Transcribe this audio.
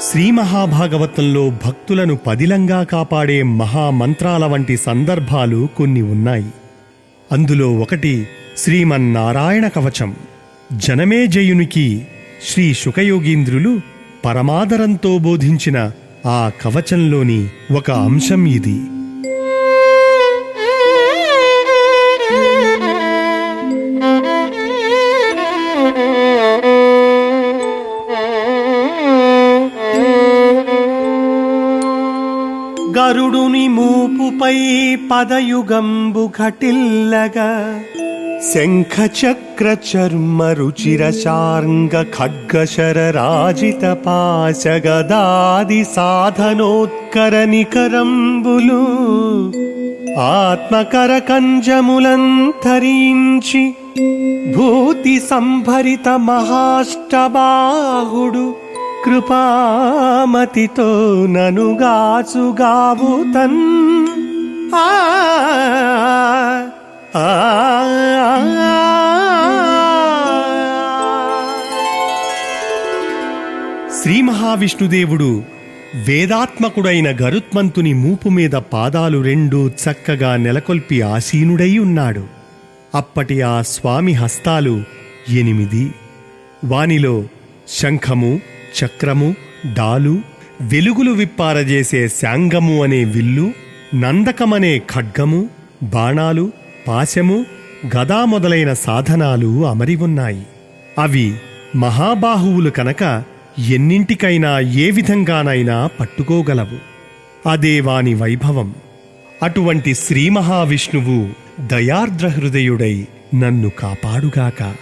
శ్రీ మహాభాగవతంలో భక్తులను పదిలంగా కాపాడే మహామంత్రాల వంటి సందర్భాలు కొన్ని ఉన్నాయి. అందులో ఒకటి శ్రీమన్నారాయణ కవచం. జనమే జయునికి శ్రీ శుకయోగీంద్రులు పరమాదరంతో బోధించిన ఆ కవచంలోని ఒక అంశం ఇది. గరుడుని మూపుపై పదయుగంబు ఘటిల్లగా. శంఖ చక్ర చర్మ రుచిర శార్ంగ ఖడ్గశర రాజిత పాశ గదాది సాధనోత్కర నికరంబులు. ఆత్మకర కంజములంతరించి భూతి సంభరిత మహాష్టబాహుడు. కృపామతితో ననుగాచుగావు తన్. ఆ. శ్రీ మహావిష్ణుదేవుడు వేదాత్మకుడైన గరుత్మంతుని మూపు మీద పాదాలు రెండు చక్కగా నెలకొల్పి ఆసీనుడై ఉన్నాడు. అప్పటి ఆ స్వామి హస్తాలు ఎనిమిది. వానిలో శంఖము చక్రము డాలు వెలుగులు విప్పారజేసే శాంగము అనే విల్లు నందకమనే ఖడ్గము బాణాలు పాశము గదా మొదలైన సాధనాలు అమరి ఉన్నాయి. అవి మహాబాహువులు కనుక ఎన్నింటికైనా ఏ విధంగానైనా పట్టుకోగలవు. అదే వాని వైభవం. అటువంటి శ్రీ మహావిష్ణువు దయార్ద్ర హృదయుడై నన్ను కాపాడుగాక.